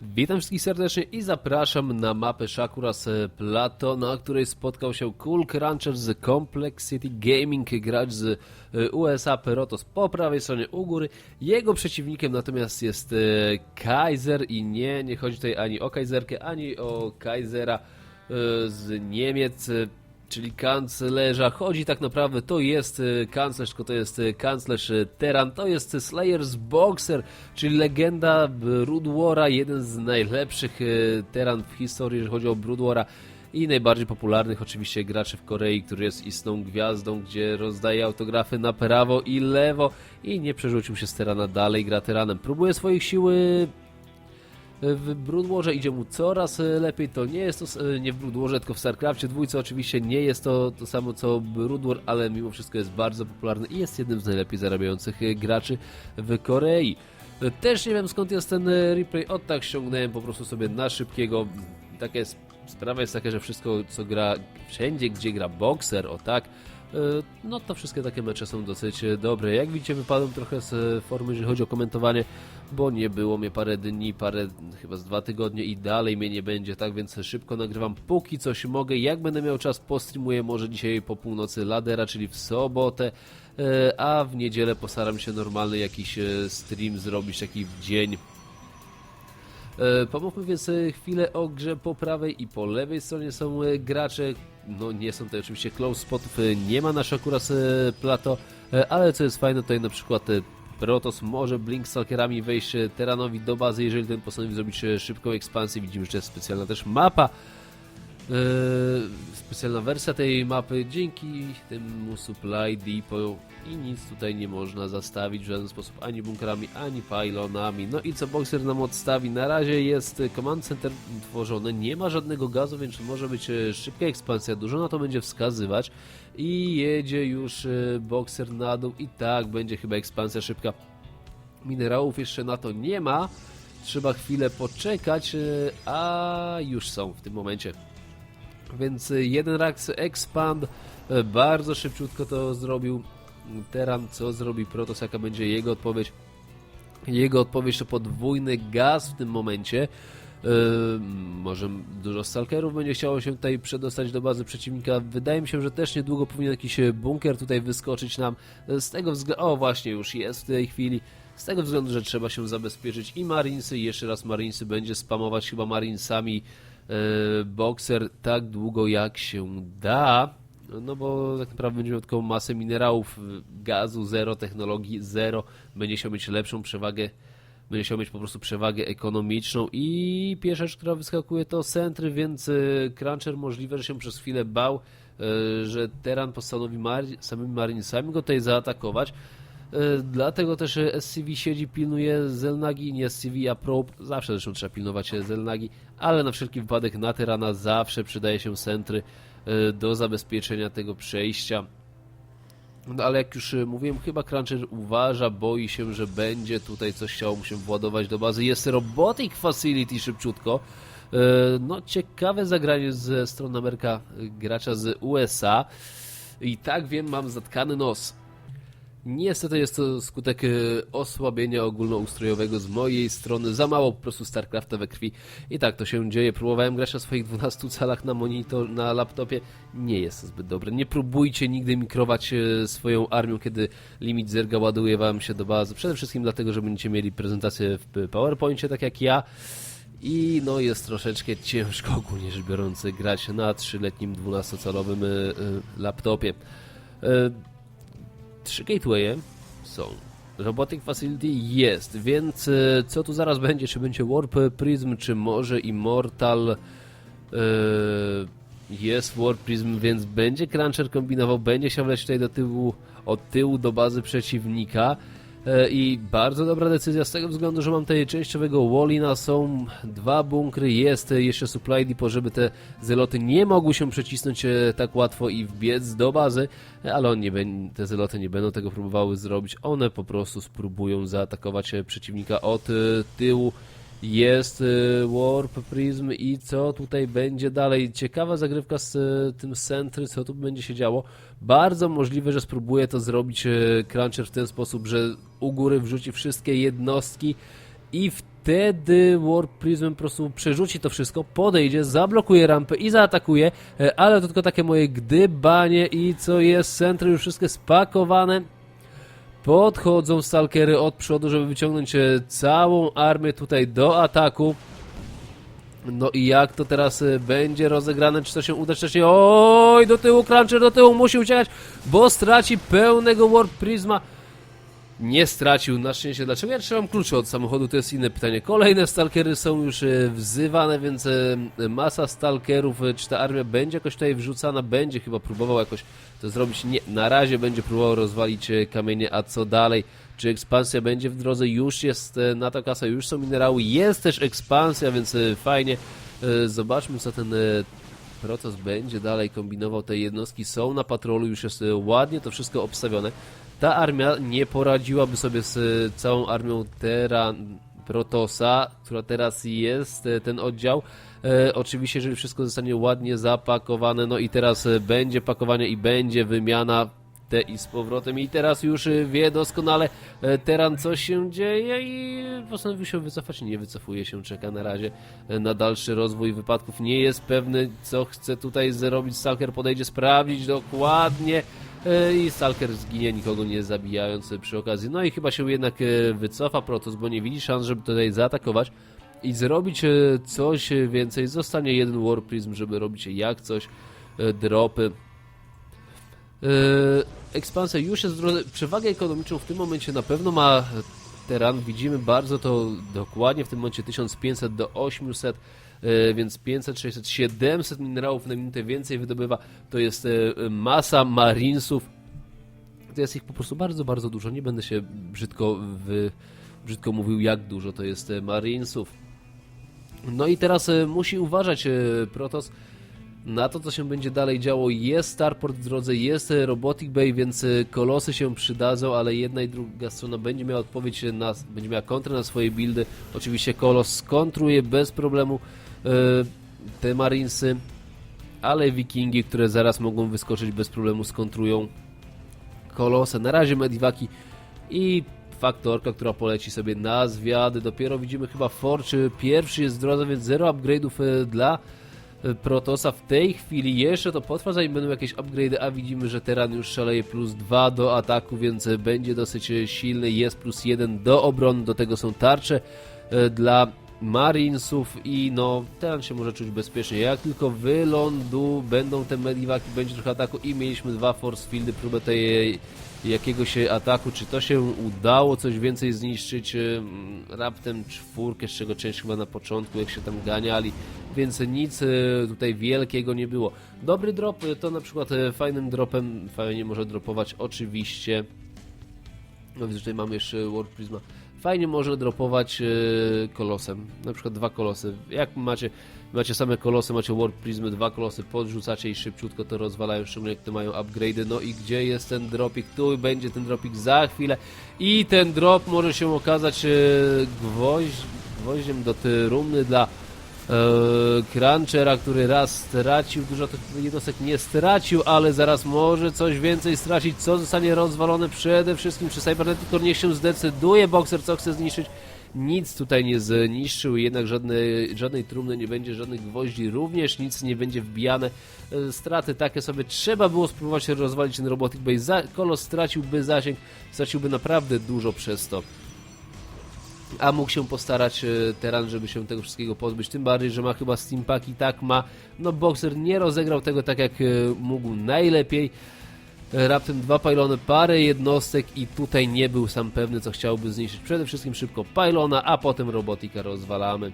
Witam wszystkich serdecznie i zapraszam na mapę Shakuras e, Plato, na której spotkał się Cool Cruncher z Complex City Gaming, gracz z e, USA Perotos po prawej stronie u góry. Jego przeciwnikiem natomiast jest e, Kaiser i nie, nie chodzi tutaj ani o Kaiserkę, ani o Kaisera e, z Niemiec. Czyli kanclerza. Chodzi tak naprawdę, to jest e, kanclerz, tylko to jest e, kanclerz e, Teran, to jest Slayers Boxer, czyli legenda Brood Wara, jeden z najlepszych Teran w historii, jeżeli chodzi o Brood Wara i najbardziej popularnych oczywiście graczy w Korei, który jest istną gwiazdą, gdzie rozdaje autografy na prawo i lewo i nie przerzucił się z Terana dalej, gra Teranem. Próbuje swoich sił e, w Broodwarze idzie mu coraz lepiej, to nie jest to e, nie w Broodwarze, tylko w StarCraftie dwójce oczywiście nie jest to to samo co Brood War, ale mimo wszystko jest bardzo popularny i jest jednym z najlepiej zarabiających graczy w Korei. Też nie wiem skąd jest ten replay, od tak ściągnąłem po prostu sobie na szybkiego. Taka jest, sprawa jest taka, że wszystko co gra, wszędzie gdzie gra Boxer, o tak, no to wszystkie takie mecze są dosyć e, dobre. Jak widzicie wypadłem trochę z e, formy, jeżeli chodzi o komentowanie, bo nie było mnie parę dni, parę, chyba z dwa tygodnie i dalej mnie nie będzie, tak więc szybko nagrywam póki coś mogę. Jak będę miał czas, postreamuję może dzisiaj po północy ladera, czyli w sobotę, e, a w niedzielę postaram się normalny jakiś e, stream zrobić, taki w dzień. E, Pomówmy więc e, chwilę o grze po prawej i po lewej stronie są e, gracze. No nie są to oczywiście close spotów, e, nie ma nasz akurat e, plato, e, ale co jest fajne tutaj na przykład Protoss może Blink Stalkerami wejść Teranowi do bazy, jeżeli ten postanowi zrobić szybką ekspansję. Widzimy, że jest specjalna też mapa. E, specjalna wersja tej mapy dzięki temu supply depot i nic tutaj nie można zastawić w żaden sposób ani bunkrami, ani pylonami. No i co Boxer nam odstawi? Na razie jest command center tworzone, nie ma żadnego gazu, więc może być e, szybka ekspansja, dużo na to będzie wskazywać i jedzie już e, Boxer na dół i tak będzie chyba ekspansja szybka. Minerałów jeszcze na to nie ma, trzeba chwilę poczekać, e, a już są w tym momencie. Więc jeden Rax Expand e, bardzo szybciutko to zrobił. Teran co zrobi Protoss, jaka będzie jego odpowiedź? Jego odpowiedź to podwójny gaz w tym momencie. Yy, może dużo stalkerów będzie chciało się tutaj przedostać do bazy przeciwnika. Wydaje mi się, że też niedługo powinien jakiś e, bunkier tutaj wyskoczyć nam. Z tego względu, o właśnie już jest w tej chwili. Z tego względu, że trzeba się zabezpieczyć i Marinesy, jeszcze raz Marinesy będzie spamować chyba Marinesami e, Boxer tak długo jak się da. No bo tak naprawdę będzie miał tylko masę minerałów, y, gazu zero, technologii zero. Będzie chciał mieć lepszą przewagę, będzie chciał mieć po prostu przewagę ekonomiczną i pierwsza rzecz, która wyskakuje to centry, więc y, Cruncher możliwe, że się przez chwilę bał, y, że Teran postanowi mari- samymi Marinesami go tutaj zaatakować. Y, Dlatego też SCV siedzi, pilnuje Zelnagi, nie SCV, a Probe. Zawsze zresztą trzeba pilnować y, Zelnagi, ale na wszelki wypadek na Terana zawsze przydaje się centry y, do zabezpieczenia tego przejścia. No ale jak już y, mówiłem, chyba Cruncher uważa, boi się, że będzie tutaj coś chciało mu się władować do bazy. Jest Robotic Facility szybciutko. No ciekawe zagranie ze strony Ameryka gracza z USA. I tak wiem, mam zatkany nos. Niestety jest to skutek e, osłabienia ogólnoustrojowego z mojej strony. Za mało po prostu StarCrafta we krwi. I tak to się dzieje. Próbowałem grać na swoich 12 calach na monitor, na laptopie. Nie jest to zbyt dobre. Nie próbujcie nigdy mikrować e, swoją armią, kiedy limit zerga ładuje wam się do bazy. Przede wszystkim dlatego, że będziecie mieli prezentację w PowerPoincie, tak jak ja. I no jest troszeczkę ciężko ogólnie rzecz biorąc grać na trzyletnim 12-calowym e, e, laptopie. Trzy gatewaye są. Robotic Facility jest, więc e, co tu zaraz będzie? Czy będzie Warp Prism, czy może Immortal? E, jest Warp Prism, więc będzie Cruncher kombinował, będzie chciał lecieć tutaj do tyłu, od tyłu do bazy przeciwnika. E, I bardzo dobra decyzja z tego względu, że mam tutaj częściowego Wallina, są dwa bunkry, jest jeszcze supply depot, żeby te zeloty nie mogły się przecisnąć e, tak łatwo i wbiec do bazy, e, ale on nie te zeloty nie będą tego próbowały zrobić, one po prostu spróbują zaatakować przeciwnika od tyłu. Jest e, Warp Prism i co tutaj będzie dalej? Ciekawa zagrywka z e, tym Sentry, co tu będzie się działo. Bardzo możliwe, że spróbuje to zrobić e, Cruncher w ten sposób, że u góry wrzuci wszystkie jednostki i wtedy Warp Prism po prostu przerzuci to wszystko, podejdzie, zablokuje rampę i zaatakuje, ale to tylko takie moje gdybanie i co jest, centry już wszystkie spakowane. Podchodzą stalkery od przodu, żeby wyciągnąć e, całą armię tutaj do ataku. No i jak to teraz e, będzie rozegrane, czy to się uda, czy się... Oj, do tyłu Cruncher, do tyłu musi uciekać, bo straci pełnego Warp Prisma. Nie stracił, na szczęście. Dlaczego ja trzymam klucze od samochodu, to jest inne pytanie. Kolejne stalkery są już e, wzywane, więc e, masa stalkerów, e, czy ta armia będzie jakoś tutaj wrzucana? Będzie chyba próbował jakoś to zrobić. Nie, na razie będzie próbował rozwalić kamienie, a co dalej? Czy ekspansja będzie w drodze? Już jest na to kasa, już są minerały, jest też ekspansja, więc fajnie. Zobaczmy, co ten proces będzie dalej kombinował. Te jednostki są na patrolu, już jest ładnie to wszystko obstawione. Ta armia nie poradziłaby sobie z e, całą armią Terra Protosa, która teraz jest, e, ten oddział. E, oczywiście, jeżeli wszystko zostanie ładnie zapakowane, no i teraz e, będzie pakowanie i będzie wymiana te i z powrotem. I teraz już wie doskonale Teran co się dzieje i postanowił się wycofać, nie wycofuje się, czeka na razie na dalszy rozwój wypadków, nie jest pewny co chce tutaj zrobić, Stalker podejdzie sprawdzić dokładnie i Stalker zginie nikogo nie zabijając e, przy okazji, no i chyba się jednak e, wycofa Protoss, bo nie widzi szans, żeby tutaj zaatakować i zrobić e, coś więcej, zostanie jeden War Prism, żeby robić jak coś, e, dropy. Ekspansja już jest w drodze. Przewagę ekonomiczną w tym momencie na pewno ma Teran. Widzimy bardzo to dokładnie. W tym momencie 1500 do 800, yy, więc 500, 600, 700 minerałów na minutę więcej wydobywa. To jest yy, masa marinesów. To jest ich po prostu bardzo, bardzo dużo. Nie będę się brzydko, wy, brzydko mówił, jak dużo to jest e, marinesów. No i teraz e, musi uważać e, Protoss na to, co się będzie dalej działo. Jest Starport w drodze, jest e, Robotic Bay, więc e, kolosy się przydadzą, ale jedna i druga strona będzie miała odpowiedź na, będzie miała kontrę na swoje buildy. Oczywiście kolos skontruje bez problemu e, te marinesy, ale wikingi, które zaraz mogą wyskoczyć bez problemu skontrują kolosę. Na razie mediwaki i faktorka, która poleci sobie na zwiady. Dopiero widzimy chyba Forge pierwszy jest w drodze, więc zero upgrade'ów dla Protosa w tej chwili. Jeszcze to potrwa, zanim będą jakieś upgrade'y, a widzimy, że Teran już szaleje plus 2 do ataku, więc będzie dosyć silny. Jest plus 1 do obrony, do tego są tarcze e, dla Marinesów i no, Teran się może czuć bezpiecznie. Jak tylko wylądu będą te mediwaki, będzie trochę ataku i mieliśmy dwa force fieldy, próbę tej jakiegoś ataku, czy to się udało coś więcej zniszczyć em, raptem czwórkę, z czego część chyba na początku, jak się tam ganiali, więc nic e, tutaj wielkiego nie było. Dobry drop e, to na przykład e, fajnym dropem, fajnie może dropować oczywiście no że tutaj mamy jeszcze World Prisma. Fajnie może dropować e, kolosem. Na przykład dwa kolosy. Jak macie, macie same kolosy, macie World Prismy, dwa kolosy, podrzucacie i szybciutko to rozwalają, szczególnie jak to mają upgrade'y. No i gdzie jest ten dropik? Tu będzie ten dropik za chwilę. I ten drop może się okazać e, gwoźdź, gwoździem do trumny dla e, Crunchera, który raz stracił, dużo tych jednostek nie stracił, ale zaraz może coś więcej stracić, co zostanie rozwalone przede wszystkim przy Cyberneticor, niech się zdecyduje, Boxer co chce zniszczyć, nic tutaj nie zniszczył, jednak żadnej, żadnej trumny nie będzie, żadnych gwoździ również nic nie będzie wbijane, E, straty takie sobie, trzeba było spróbować rozwalić ten Robotic Base, Za, Kolos straciłby zasięg, straciłby naprawdę dużo przez to a mógł się postarać e, Teran, żeby się tego wszystkiego pozbyć. Tym bardziej, że ma chyba Steampack i tak ma. No, Boxer nie rozegrał tego tak jak e, mógł najlepiej. Raptem dwa pylony, parę jednostek i tutaj nie był sam pewny, co chciałby zniszczyć. Przede wszystkim szybko pylona, a potem robotika rozwalamy.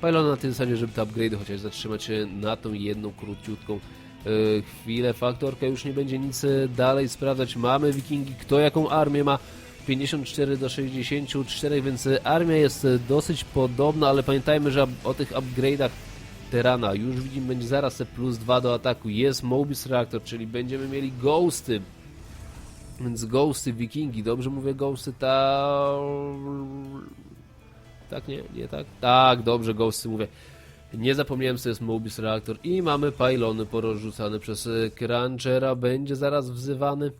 Pylona na tej zasadzie, żeby te upgrade chociaż zatrzymać się na tą jedną króciutką e, chwilę. Faktorka już nie będzie nic e, dalej sprawdzać. Mamy wikingi, kto jaką armię ma. 54 do 64, więc armia jest e, dosyć podobna, ale pamiętajmy, że o tych upgrade'ach Terana już widzimy, będzie zaraz te plus 2 do ataku. Jest Mobius Reactor, czyli będziemy mieli Ghosty. Więc Ghosty, Wikingi, dobrze mówię Ghosty, ta... Tak, nie, nie tak? Tak, dobrze, Ghosty mówię. Nie zapomniałem, co jest Mobius Reactor i mamy pylony porozrzucane przez Crunchera, będzie zaraz wzywany.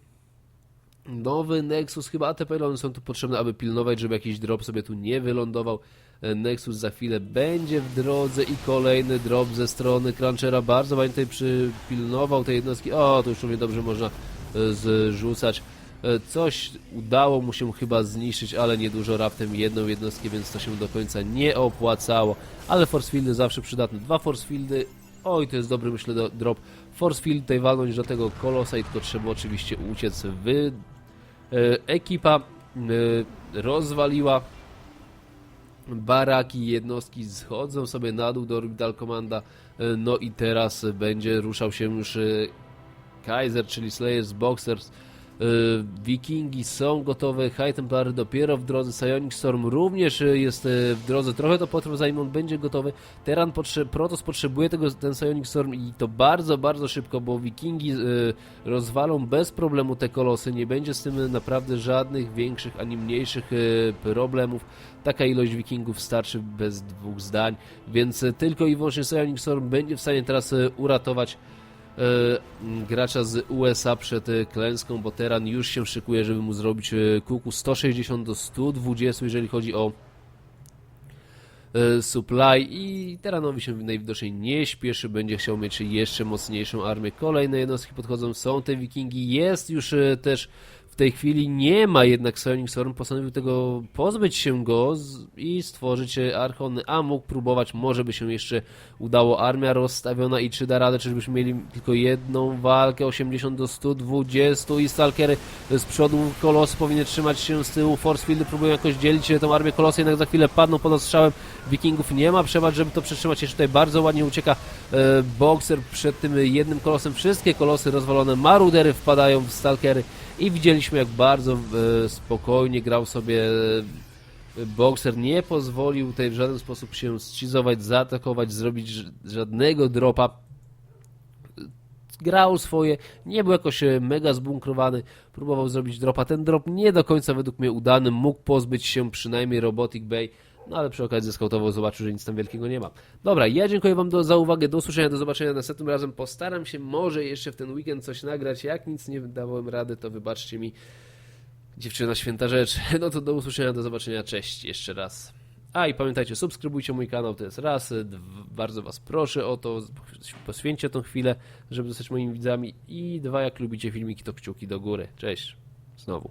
Nowy Nexus, chyba AT pylony są tu potrzebne, aby pilnować, żeby jakiś drop sobie tu nie wylądował. E, Nexus za chwilę będzie w drodze i kolejny drop ze strony Crunchera. Bardzo fajnie tutaj przypilnował tej jednostki. O, to już równie dobrze można e, zrzucać. E, Coś udało mu się chyba zniszczyć, ale niedużo, raptem jedną jednostkę, więc to się do końca nie opłacało. Ale force fieldy zawsze przydatne. Dwa force fieldy. Oj, to jest dobry, myślę, drop. Force field tutaj walnąć do tego kolosa i tylko trzeba oczywiście uciec. Wy... E, ekipa e, rozwaliła baraki, jednostki schodzą sobie na dół do Orbital Commanda. E, No i teraz będzie ruszał się już Kaiser, czyli Slayers, Boxers. E, Wikingi są gotowe, High Templary dopiero w drodze, Psionic Storm również e, jest e, w drodze, trochę to potrwa zanim on będzie gotowy. Teran potrze Protoss potrzebuje tego, ten Psionic Storm i to bardzo, bardzo szybko, bo Wikingi rozwalą bez problemu te kolosy, nie będzie z tym naprawdę żadnych większych ani mniejszych problemów. Taka ilość Wikingów starczy bez dwóch zdań, więc tylko i wyłącznie Psionic Storm będzie w stanie teraz uratować gracza z USA przed e, klęską, bo Teran już się szykuje, żeby mu zrobić e, kuku 160 do 120, jeżeli chodzi o e, supply. I Teranowi się najwidoczniej nie śpieszy, będzie chciał mieć jeszcze mocniejszą armię. Kolejne jednostki podchodzą, są te wikingi, jest już e, też w tej chwili nie ma jednak Psionic Storm, postanowił tego pozbyć się go i stworzyć e, Archony, a mógł próbować, może by się jeszcze udało, armia rozstawiona i czy da radę, czyżbyśmy mieli tylko jedną walkę, 80 do 120 i Stalkery z przodu, Kolosy powinny trzymać się z tyłu, Forcefieldy próbują jakoś dzielić tą armię Kolosy, jednak za chwilę padną pod ostrzałem. Wikingów, nie ma. Przewag, żeby to przetrzymać, jeszcze tutaj bardzo ładnie ucieka e, Boxer przed tym jednym kolosem, wszystkie kolosy rozwalone, marudery wpadają w Stalkery i widzieliśmy jak bardzo e, spokojnie grał sobie e, Boxer, nie pozwolił tutaj w żaden sposób się schizować, zaatakować, zrobić żadnego dropa. Grał swoje, nie był jakoś e, mega zbunkrowany, próbował zrobić dropa. Ten drop nie do końca według mnie udany, mógł pozbyć się przynajmniej Robotic Bay, no ale przy okazji zeskautował, zobaczył, że nic tam wielkiego nie ma. Dobra, ja dziękuję Wam do, za uwagę, do usłyszenia, do zobaczenia następnym razem. Postaram się może jeszcze w ten weekend coś nagrać, jak nic nie dałem rady, to wybaczcie mi. Dziewczyna święta rzecz. No to do usłyszenia, do zobaczenia, cześć jeszcze raz. A i pamiętajcie, subskrybujcie mój kanał, to jest raz. Bardzo Was proszę o to, poświęćcie tą chwilę, żeby zostać moimi widzami. I dwa, jak lubicie filmiki, to kciuki do góry. Cześć. Znowu.